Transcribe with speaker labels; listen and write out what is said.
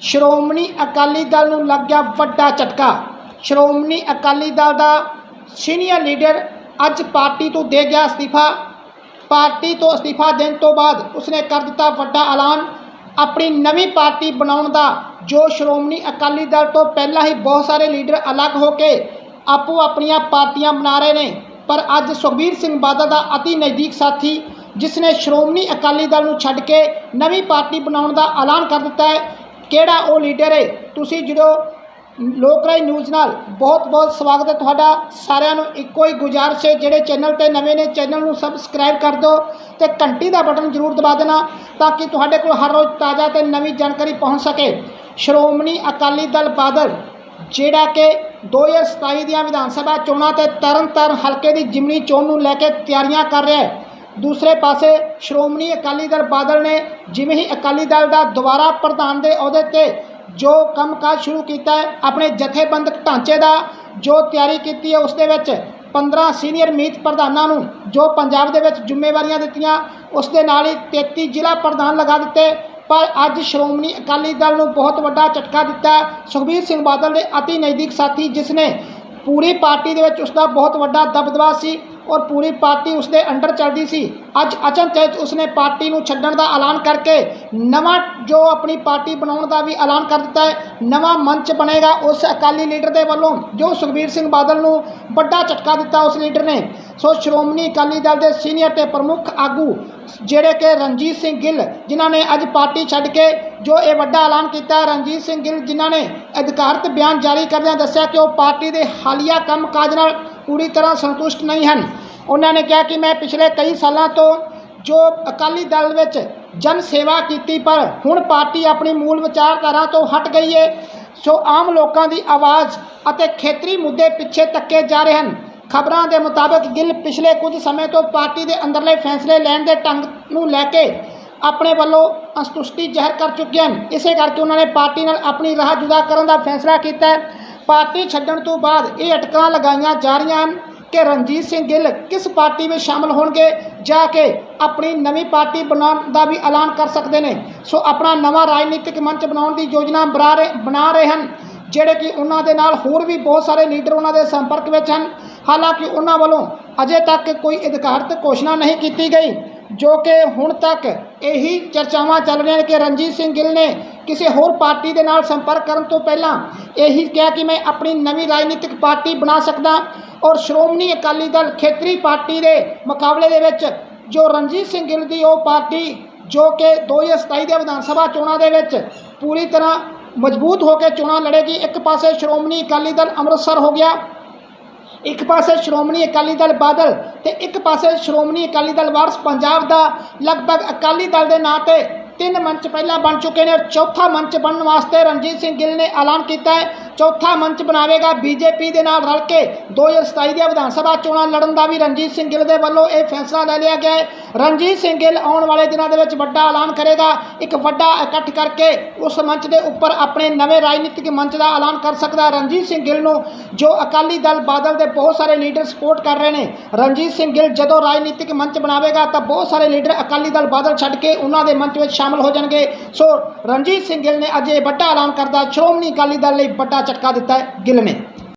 Speaker 1: ਸ਼੍ਰੋਮਣੀ ਅਕਾਲੀ ਦਲ ਨੂੰ ਲੱਗ ਗਿਆ ਵੱਡਾ ਝਟਕਾ। ਸ਼੍ਰੋਮਣੀ ਅਕਾਲੀ ਦਲ ਦਾ ਸੀਨੀਅਰ ਲੀਡਰ ਅੱਜ ਪਾਰਟੀ ਤੋਂ ਦੇ ਗਿਆ ਅਸਤੀਫਾ। ਪਾਰਟੀ ਤੋਂ ਅਸਤੀਫਾ ਦੇਣ ਤੋਂ ਬਾਅਦ ਉਸਨੇ ਕਰ ਦਿੱਤਾ ਵੱਡਾ ਐਲਾਨ। ਆਪਣੀ ਨਵੀਂ ਪਾਰਟੀ ਬਣਾਉਣ ਦਾ ਜੋ ਸ਼੍ਰੋਮਣੀ ਅਕਾਲੀ ਦਲ ਤੋਂ ਪਹਿਲਾਂ ਹੀ ਬਹੁਤ ਸਾਰੇ ਲੀਡਰ ਅਲੱਗ ਹੋ ਕੇ ਆਪੋ ਆਪਣੀਆਂ ਪਾਰਟੀਆਂ ਬਣਾ ਰਹੇ ਨੇ। ਪਰ ਅੱਜ ਸੁਖਬੀਰ ਸਿੰਘ ਬਾਦਲ ਦਾ ਅਤੀ ਨਜ਼ਦੀਕ ਸਾਥੀ ਜਿਸ ਨੇ ਸ਼੍ਰੋਮਣੀ ਅਕਾਲੀ ਦਲ ਨੂੰ ਛੱਡ ਕੇ ਨਵੀਂ ਪਾਰਟੀ ਬਣਾਉਣ ਦਾ ਐਲਾਨ ਕਰ ਦਿੱਤਾ ਹੈ ਕਿਹੜਾ ਉਹ ਲੀਡਰ ਹੈ? ਤੁਸੀਂ ਜਦੋਂ ਲੋਕ ਰਾਏ ਨਿਊਜ਼ ਨਾਲ। ਬਹੁਤ ਬਹੁਤ ਸਵਾਗਤ ਹੈ ਤੁਹਾਡਾ। ਸਾਰਿਆਂ ਨੂੰ ਇੱਕੋ ਹੀ ਗੁਜ਼ਾਰਿਸ਼ ਹੈ। ਜਿਹੜੇ ਚੈਨਲ ਤੇ ਨਵੇਂ ਨੇ, ਚੈਨਲ ਨੂੰ ਸਬਸਕ੍ਰਾਈਬ ਕਰ ਦਿਓ ਤੇ ਘੰਟੀ ਦਾ ਬਟਨ ਜ਼ਰੂਰ ਦਬਾ ਦੇਣਾ ਤਾਂ ਕਿ ਤੁਹਾਡੇ ਕੋਲ ਹਰ ਰੋਜ਼ ਤਾਜ਼ਾ ਤੇ ਨਵੀਂ ਜਾਣਕਾਰੀ ਪਹੁੰਚ ਸਕੇ। ਸ਼੍ਰੋਮਣੀ ਅਕਾਲੀ ਦਲ ਬਾਦਲ, ਜਿਹੜਾ ਕਿ 2027 ਦੀਆਂ ਵਿਧਾਨ ਸਭਾ ਚੋਣਾਂ ਤੇ ਤਰਨਤਾਰਨ ਹਲਕੇ ਦੀ ਜਿਮਨੀ ਚੋਣ ਨੂੰ ਲੈ ਕੇ ਤਿਆਰੀਆਂ ਕਰ ਰਿਹਾ ਹੈ ਦੂਸਰੇ ਪਾਸੇ ਸ਼੍ਰੋਮਣੀ ਅਕਾਲੀ ਦਲ ਬਾਦਲ ਨੇ ਜਿਵੇਂ ਹੀ ਅਕਾਲੀ ਦਲ ਦਾ ਦੁਬਾਰਾ ਪ੍ਰਧਾਨ ਦੇ ਅਹੁਦੇ ਤੇ ਜੋ ਕੰਮਕਾਜ ਸ਼ੁਰੂ ਕੀਤਾ ਹੈ, ਆਪਣੇ ਜਥੇਬੰਦਕ ਢਾਂਚੇ ਦਾ ਜੋ ਤਿਆਰੀ ਕੀਤੀ ਹੈ, ਉਸ ਦੇ ਵਿੱਚ 15 ਸੀਨੀਅਰ ਮੀਤ ਪ੍ਰਧਾਨਾਂ ਨੂੰ ਜੋ ਪੰਜਾਬ ਦੇ ਵਿੱਚ ਜ਼ਿੰਮੇਵਾਰੀਆਂ ਦਿੱਤੀਆਂ, ਉਸ ਦੇ ਨਾਲ ਹੀ 33 ਜ਼ਿਲ੍ਹਾ ਪ੍ਰਧਾਨ ਲਗਾ ਦਿੱਤੇ। ਪਰ ਅੱਜ ਸ਼੍ਰੋਮਣੀ ਅਕਾਲੀ ਦਲ ਨੂੰ ਬਹੁਤ ਵੱਡਾ ਝਟਕਾ ਦਿੱਤਾ ਸੁਖਬੀਰ ਸਿੰਘ ਬਾਦਲ ਦੇ ਅਤੀ ਨਜ਼ਦੀਕ ਸਾਥੀ, ਜਿਸ ਨੇ ਪੂਰੀ ਪਾਰਟੀ ਦੇ ਵਿੱਚ ਉਸ ਦਾ ਬਹੁਤ ਵੱਡਾ ਦਬਦਬਾ ਸੀ। ਔਰ ਪੂਰੀ ਪਾਰਟੀ ਉਸ ਦੇ ਅੰਡਰ ਚੱਲਦੀ ਸੀ। ਅੱਜ ਅਚਨਚੇਤ ਉਸਨੇ ਪਾਰਟੀ ਨੂੰ ਛੱਡਣ ਦਾ ਐਲਾਨ ਕਰਕੇ ਨਵਾਂ ਜੋ ਆਪਣੀ ਪਾਰਟੀ ਬਣਾਉਣ ਦਾ ਵੀ ਐਲਾਨ ਕਰ ਦਿੱਤਾ ਹੈ, ਨਵਾਂ ਮੰਚ ਬਣੇਗਾ ਉਸ ਅਕਾਲੀ ਲੀਡਰ ਦੇ ਵੱਲੋਂ, ਜੋ ਸੁਖਬੀਰ ਸਿੰਘ ਬਾਦਲ ਨੂੰ ਵੱਡਾ ਝਟਕਾ ਦਿੱਤਾ ਉਸ ਲੀਡਰ ਨੇ। ਸੋ ਸ਼੍ਰੋਮਣੀ ਅਕਾਲੀ ਦਲ ਦੇ ਸੀਨੀਅਰ ਤੇ ਪ੍ਰਮੁੱਖ ਆਗੂ ਜਿਹੜੇ ਕਿ ਰਣਜੀਤ ਸਿੰਘ ਗਿੱਲ, ਜਿਨ੍ਹਾਂ ਨੇ ਅੱਜ ਪਾਰਟੀ ਛੱਡ ਕੇ ਜੋ ਇਹ ਵੱਡਾ ਐਲਾਨ ਕੀਤਾ, ਰਣਜੀਤ ਸਿੰਘ ਗਿੱਲ ਜਿਨ੍ਹਾਂ ਨੇ ਅਧਿਕਾਰਤ ਬਿਆਨ ਜਾਰੀ ਕਰਦਿਆਂ ਦੱਸਿਆ ਕਿ ਉਹ ਪਾਰਟੀ ਦੇ ਹਾਲੀਆ ਕੰਮਕਾਜ ਨਾਲ ਪੂਰੀ ਤਰ੍ਹਾਂ ਸੰਤੁਸ਼ਟ ਨਹੀਂ ਹਨ। ਉਹਨਾਂ ਨੇ ਕਿਹਾ ਕਿ ਮੈਂ ਪਿਛਲੇ ਕਈ ਸਾਲਾਂ ਤੋਂ ਜੋ ਅਕਾਲੀ ਦਲ ਵਿੱਚ ਜਨ ਸੇਵਾ ਕੀਤੀ, ਪਰ ਹੁਣ ਪਾਰਟੀ ਆਪਣੀ ਮੂਲ ਵਿਚਾਰਧਾਰਾ ਤੋਂ ਹਟ ਗਈ ਹੈ ਸੋ ਆਮ ਲੋਕਾਂ ਦੀ ਆਵਾਜ਼ ਅਤੇ ਖੇਤਰੀ ਮੁੱਦੇ ਪਿੱਛੇ ਧੱਕੇ ਜਾ ਰਹੇ ਹਨ। ਖਬਰਾਂ ਦੇ ਮੁਤਾਬਕ ਗਿੱਲ ਪਿਛਲੇ ਕੁਝ ਸਮੇਂ ਤੋਂ ਪਾਰਟੀ ਦੇ ਅੰਦਰਲੇ ਫੈਸਲੇ ਲੈਣ ਦੇ ਢੰਗ ਨੂੰ ਲੈ ਕੇ ਆਪਣੇ ਵੱਲੋਂ ਅਸੰਤੁਸ਼ਟੀ ਜ਼ਾਹਿਰ ਕਰ ਚੁੱਕੇ ਹਨ। ਇਸੇ ਕਰਕੇ ਉਹਨਾਂ ਨੇ ਪਾਰਟੀ ਨਾਲ ਆਪਣੀ ਰਾਹ ਜੁਦਾ ਕਰਨ ਦਾ ਫੈਸਲਾ ਕੀਤਾ ਪਾਰਟੀ ਛੱਡਣ ਤੋਂ ਬਾਅਦ ਇਹ ਅਟਕਾਂ ਲਗਾਈਆਂ ਜਾ ਰਹੀਆਂ ਹਨ। ਕਿ ਰਣਜੀਤ ਸਿੰਘ ਗਿੱਲ ਕਿਸ ਪਾਰਟੀ ਵਿੱਚ ਸ਼ਾਮਲ ਹੋਣਗੇ, ਜਾ ਕੇ ਆਪਣੀ ਨਵੀਂ ਪਾਰਟੀ ਬਣਾਉਣ ਦਾ ਵੀ ਐਲਾਨ ਕਰ ਸਕਦੇ ਨੇ। ਸੋ ਆਪਣਾ ਨਵਾਂ ਰਾਜਨੀਤਿਕ ਮੰਚ ਬਣਾਉਣ ਦੀ ਯੋਜਨਾ ਬਣਾ ਰਹੇ ਬਣਾ ਰਹੇ ਹਨ, ਜਿਹੜੇ ਕਿ ਉਹਨਾਂ ਦੇ ਨਾਲ ਹੋਰ ਵੀ ਬਹੁਤ ਸਾਰੇ ਲੀਡਰ ਉਹਨਾਂ ਦੇ ਸੰਪਰਕ ਵਿੱਚ ਹਨ। ਹਾਲਾਂਕਿ ਉਹਨਾਂ ਵੱਲੋਂ ਅਜੇ ਤੱਕ ਕੋਈ ਅਧਿਕਾਰਤ ਘੋਸ਼ਣਾ ਨਹੀਂ ਕੀਤੀ ਗਈ, ਜੋ ਕਿ ਹੁਣ ਤੱਕ ਇਹੀ ਚਰਚਾਵਾਂ ਚੱਲ ਰਹੀਆਂ ਨੇ ਕਿ ਰਣਜੀਤ ਸਿੰਘ ਗਿੱਲ ਨੇ ਕਿਸੇ ਹੋਰ ਪਾਰਟੀ ਦੇ ਨਾਲ ਸੰਪਰਕ ਕਰਨ ਤੋਂ ਪਹਿਲਾਂ ਇਹੀ ਕਿਹਾ ਕਿ ਮੈਂ ਆਪਣੀ ਨਵੀਂ ਰਾਜਨੀਤਿਕ ਪਾਰਟੀ ਬਣਾ ਸਕਦਾ। ਔਰ ਸ਼੍ਰੋਮਣੀ ਅਕਾਲੀ ਦਲ ਖੇਤਰੀ ਪਾਰਟੀ ਦੇ ਮੁਕਾਬਲੇ ਦੇ ਵਿੱਚ ਜੋ ਰਣਜੀਤ ਸਿੰਘ ਗਿੱਲ ਦੀ ਉਹ ਪਾਰਟੀ ਜੋ ਕਿ 2027 ਦੇ ਵਿਧਾਨ ਸਭਾ ਚੋਣਾਂ ਦੇ ਵਿੱਚ ਪੂਰੀ ਤਰ੍ਹਾਂ ਮਜ਼ਬੂਤ ਹੋ ਕੇ ਚੋਣਾਂ ਲੜੇਗੀ, ਇੱਕ ਪਾਸੇ ਸ਼੍ਰੋਮਣੀ ਅਕਾਲੀ ਦਲ ਅੰਮ੍ਰਿਤਸਰ ਹੋ ਗਿਆ, ਇੱਕ ਪਾਸੇ ਸ਼੍ਰੋਮਣੀ ਅਕਾਲੀ ਦਲ ਬਾਦਲ ਤੇ ਇੱਕ ਪਾਸੇ ਸ਼੍ਰੋਮਣੀ ਅਕਾਲੀ ਦਲ ਵਾਰਸ ਪੰਜਾਬ ਦਾ ਲਗਭਗ ਅਕਾਲੀ ਦਲ ਦੇ ਨਾਂ ਤੇ ਤਿੰਨ ਮੰਚ ਪਹਿਲਾਂ ਬਣ ਚੁੱਕੇ ਨੇ ਔਰ ਚੌਥਾ ਮੰਚ ਬਣਨ ਵਾਸਤੇ ਰਣਜੀਤ ਸਿੰਘ ਗਿੱਲ ਨੇ ਐਲਾਨ ਕੀਤਾ ਹੈ। ਚੌਥਾ ਮੰਚ ਬਣਾਵੇਗਾ ਬੀਜੇਪੀ ਦੇ ਨਾਲ ਰਲ ਕੇ 2027 ਦੀਆਂ ਵਿਧਾਨ ਸਭਾ ਚੋਣਾਂ ਲੜਨ ਦਾ ਵੀ ਰਣਜੀਤ ਸਿੰਘ ਗਿੱਲ ਦੇ ਵੱਲੋਂ ਇਹ ਫੈਸਲਾ ਲੈ ਲਿਆ ਗਿਆ ਹੈ। ਰਣਜੀਤ ਸਿੰਘ ਗਿੱਲ ਆਉਣ ਵਾਲੇ ਦਿਨਾਂ ਦੇ ਵਿੱਚ ਵੱਡਾ ਐਲਾਨ ਕਰੇਗਾ। ਇੱਕ ਵੱਡਾ ਇਕੱਠ ਕਰਕੇ ਉਸ ਮੰਚ ਦੇ ਉੱਪਰ ਆਪਣੇ ਨਵੇਂ ਰਾਜਨੀਤਿਕ ਮੰਚ ਦਾ ਐਲਾਨ ਕਰ ਸਕਦਾ ਹੈ। ਰਣਜੀਤ ਸਿੰਘ ਗਿੱਲ ਨੂੰ ਜੋ ਅਕਾਲੀ ਦਲ ਬਾਦਲ ਦੇ ਬਹੁਤ ਸਾਰੇ ਲੀਡਰ ਸਪੋਰਟ ਕਰ ਰਹੇ ਨੇ, ਰਣਜੀਤ ਸਿੰਘ ਗਿੱਲ ਜਦੋਂ ਰਾਜਨੀਤਿਕ ਮੰਚ ਬਣਾਵੇਗਾ ਤਾਂ ਬਹੁਤ ਸਾਰੇ ਲੀਡਰ ਅਕਾਲੀ ਦਲ ਬਾਦਲ ਛੱਡ ਕੇ ਉਹਨਾਂ ਦੇ ਮੰਚ ਵਿੱਚ ਸ਼ਾਮਲ ਹੋ ਜਾਣਗੇ। ਸੋ ਰਣਜੀਤ ਸਿੰਘ ਗਿੱਲ ਨੇ ਅੱਜ ਇਹ ਵੱਡਾ ਐਲਾਨ ਕਰਦਾ ਸ਼੍ਰੋਮਣੀ ਅਕਾਲੀ ਦਲ ਲਈ ਵੱਡਾ ਝਟਕਾ ਦਿੱਤਾ ਗਿੱਲ ਨੇ।